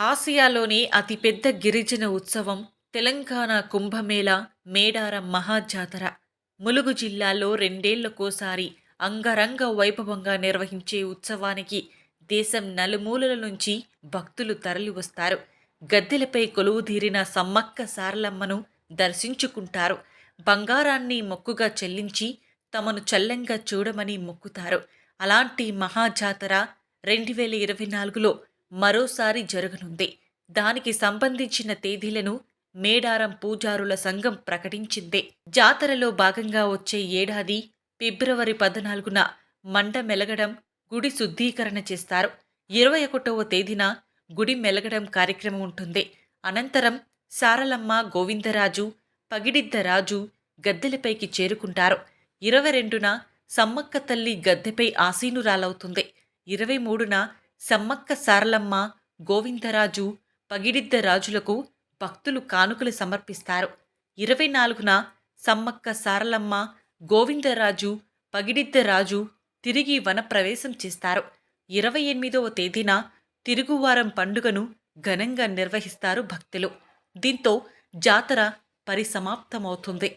ఆసియాలోని అతిపెద్ద గిరిజన ఉత్సవం తెలంగాణ కుంభమేళా మేడారం మహాజాతర. ములుగు జిల్లాలో రెండేళ్ళకోసారి అంగరంగ వైభవంగా నిర్వహించే ఉత్సవానికి దేశం నలుమూలల నుంచి భక్తులు తరలివస్తారు. గద్దెలపై కొలువుదీరిన సమ్మక్క సారలమ్మను దర్శించుకుంటారు. బంగారాన్ని మొక్కుగా చెల్లించి తమను చల్లంగా చూడమని మొక్కుతారు. అలాంటి మహాజాతర రెండు వేల ఇరవై నాలుగులో మరోసారి జరగనుంది. దానికి సంబంధించిన తేదీలను మేడారం పూజారుల సంఘం ప్రకటించింది. జాతరలో భాగంగా వచ్చే ఏడాది ఫిబ్రవరి పద్నాలుగున మండ మెలగడం గుడి శుద్ధీకరణ చేస్తారు. ఇరవై ఒకటవ తేదీన గుడి మెలగడం కార్యక్రమం ఉంటుంది. అనంతరం సారలమ్మ గోవిందరాజు పగిడిద్దరాజు గద్దెలపైకి చేరుకుంటారు. ఇరవై రెండున సమ్మక్క తల్లి గద్దెపై ఆసీనురాలవుతుంది. ఇరవై మూడున సమ్మక్క సారలమ్మ గోవిందరాజు పగిడిద్ద రాజులకు భక్తులు కానుకలు సమర్పిస్తారు. ఇరవై నాలుగున సమ్మక్క సారలమ్మ గోవిందరాజు పగిడిద్ద రాజు తిరిగి వనప్రవేశం చేస్తారు. ఇరవై ఎనిమిదవ తేదీన తిరుగువారం పండుగను ఘనంగా నిర్వహిస్తారు భక్తులు. దీంతో జాతర పరిసమాప్తమవుతుంది.